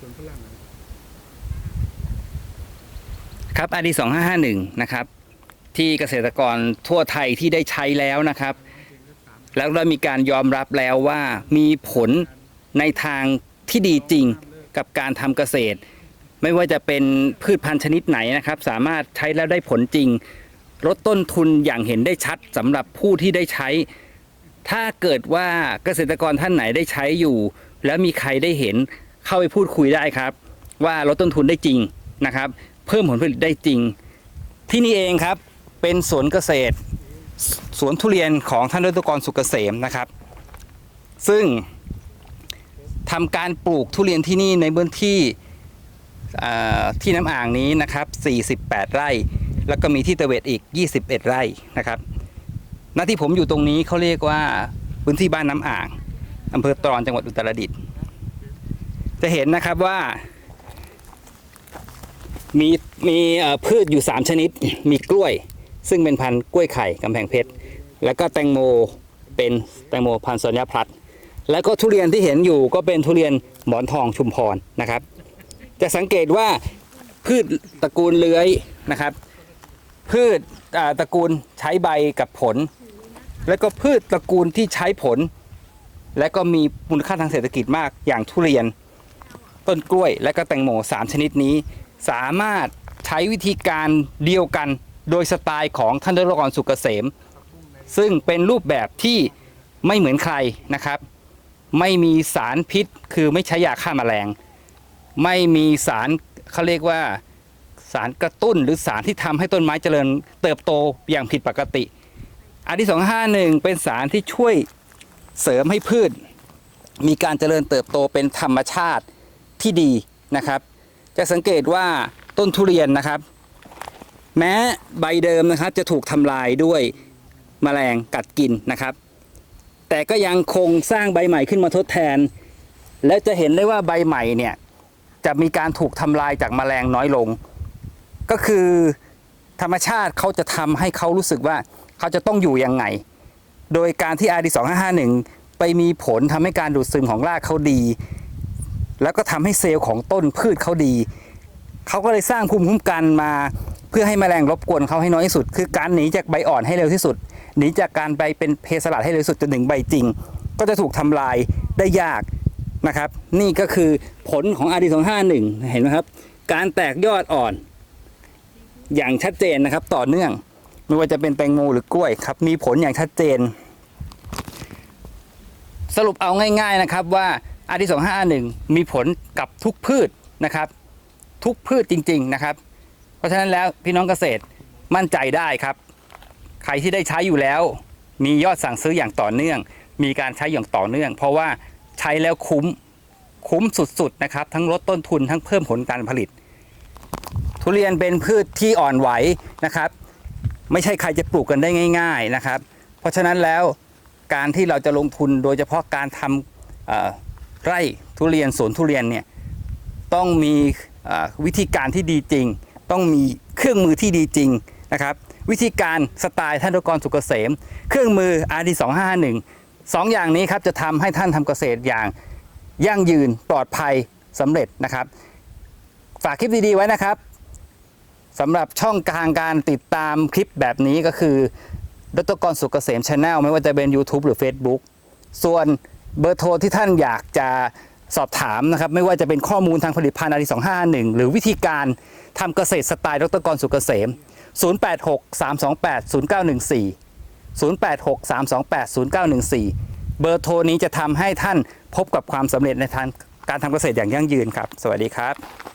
สวนฝรั่งครับอดีสองห้าห้าหนึ่งนะครับ ที่เกษตรกรทั่วไทยที่ได้ใช้แล้วนะครับ แล้วได้มีการยอมรับแล้วว่ามีผลในทางที่ดีจริงกับการทำเกษตร ไม่ว่าจะเป็นพืชพันธุ์ชนิดไหนนะครับ สามารถใช้แล้วได้ผลจริง ลดต้นทุนอย่างเห็นได้ชัดสำหรับผู้ที่ได้ใช้ ถ้าเกิดว่าเกษตรกรท่านไหนได้ใช้อยู่ แล้วมีใครได้เห็น เข้าไปพูดคุยได้ครับ ว่าลดต้นทุนได้จริงนะครับ เพิ่มผลผลิตได้จริง ที่นี่เองครับเป็นสวนเกษตร สวนทุเรียนของท่านดรกรสุกเกษมนะครับ ซึ่งทำการปลูกทุเรียนที่นี่ในพื้นที่ที่น้ำอ่างนี้นะครับ 48 ไร่ แล้วก็มีที่ตะเวดอีก 21 ไร่นะครับหน้าที่ผมอยู่ตรงนี้เขาเรียกว่าพื้นที่บ้านน้ำอ่างอำเภอตรอนจังหวัดอุตรดิตถ์ จะเห็นนะครับว่า มีมีพืชอยู่ 3 ชนิด มีกล้วย ซึ่งเป็นพันธุ์กล้วยไข่กำแพงเพชร แล้วก็แตงโมเป็นแตงโมพันธุ์สัญญาพลัด แล้วก็ทุเรียนที่เห็นอยู่ก็เป็นทุเรียนหมอนทองชุมพรนะครับ จะสังเกตว่าพืชตระกูลเลื้อยนะครับ พืชตระกูลใช้ใบกับผล แล้วก็พืชตระกูลที่ใช้ผล และก็มีมูลค่าทางเศรษฐกิจมากอย่างทุเรียน ต้นกล้วย และก็แตงโมสามชนิดนี้ สามารถใช้วิธีการเดียวกันโดยสไตล์ของท่านดรกรสุกเกษม ซึ่งเป็นรูปแบบที่ไม่เหมือนใครนะครับ ไม่มีสารพิษคือไม่ใช้ยาฆ่าแมลง ไม่มีสารเขาเรียกว่าสารกระตุ้นหรือสารที่ทำให้ต้นไม้เจริญเติบโตอย่างผิดปกติ อันที่สองห้าหนึ่งเป็นสารที่ช่วยเสริมให้พืช มีการเจริญเติบโตเป็นธรรมชาติ ที่ดีนะครับ จะสังเกตว่าต้นทุเรียนนะครับ แม้ใบเดิมนะครับจะถูกทำลายด้วยแมลงกัดกินนะครับ แต่ก็ยังคงสร้างใบใหม่ขึ้นมาทดแทน และจะเห็นได้ว่าใบใหม่เนี่ยจะมีการถูกทำลายจากแมลงน้อยลง ก็คือธรรมชาติเขาจะทำให้เขารู้สึกว่าเขาจะต้องอยู่ยังไง โดยการที่ RD 2551 ไปมีผลทำให้การดูดซึมของรากเขาดี แล้วก็ทำให้เซลล์ของต้นพืชเขาดี เขาก็เลยสร้างภูมิคุ้มกันมาเพื่อให้แมลงรบกวนเขาให้น้อยที่สุด คือการหนีจากใบอ่อนให้เร็วที่สุด หนีจากการไปเป็นเพสลัดให้เร็วที่สุดจนถึงใบจริง ก็จะถูกทำลายได้ยากนะครับ นี่ก็คือผลของ RD 251เห็นไหมครับ การแตกยอดอ่อน อย่างชัดเจนนะครับ ต่อเนื่อง ไม่ว่าจะเป็นแตงโมหรือกล้วยครับ มีผลอย่างชัดเจน สรุปเอาง่าย ๆนะครับว่า RD 251มีผลกับทุกพืชนะครับ ทุกพืชจริง ๆนะครับ เพราะฉะนั้นแล้วพี่น้องเกษตรมั่นใจได้ครับ ใครที่ได้ใช้อยู่แล้ว มียอดสั่งซื้ออย่างต่อเนื่อง มีการใช้อย่างต่อเนื่อง เพราะว่าใช้แล้วคุ้มคุ้มสุดๆนะครับ ทั้งลดต้นทุนทั้งเพิ่มผลการผลิต ทุเรียนเป็นพืชที่อ่อนไหวนะครับ ไม่ใช่ใครจะปลูกกันได้ง่าย ๆนะครับ เพราะฉะนั้นแล้วการที่เราจะลงทุนโดยเฉพาะการทำ ไร่ทุเรียนสวนทุเรียนเนี่ยต้องมีเอ่อวิธีการที่ดีจริง ต้องมีเครื่องมือที่ดีจริงนะครับ วิธีการสไตล์ท่านดกรสุกเกษม เครื่องมือ RD 251สองอย่างนี้ครับจะทำให้ท่านทำเกษตรอย่างยั่งยืนปลอดภัยสำเร็จนะครับ ฝากคลิปดีๆไว้นะครับสำหรับช่องทางการติดตามคลิปแบบนี้ก็คือดรกรสุกเกษมชาแนลไม่ว่าจะเป็น YouTube หรือ Facebook ส่วน เบอร์โทรที่ท่านอยากจะสอบถามนะครับ ไม่ว่าจะเป็นข้อมูลทางผลิตภัณฑ์อารี251 หรือวิธีการทำเกษตรสไตล์ดรกรสุกเกษม 086 328 0914 086 328 0914 เบอร์โทรนี้จะทำให้ท่านพบกับความสำเร็จในทางการทำเกษตรอย่างยั่งยืนครับ สวัสดีครับ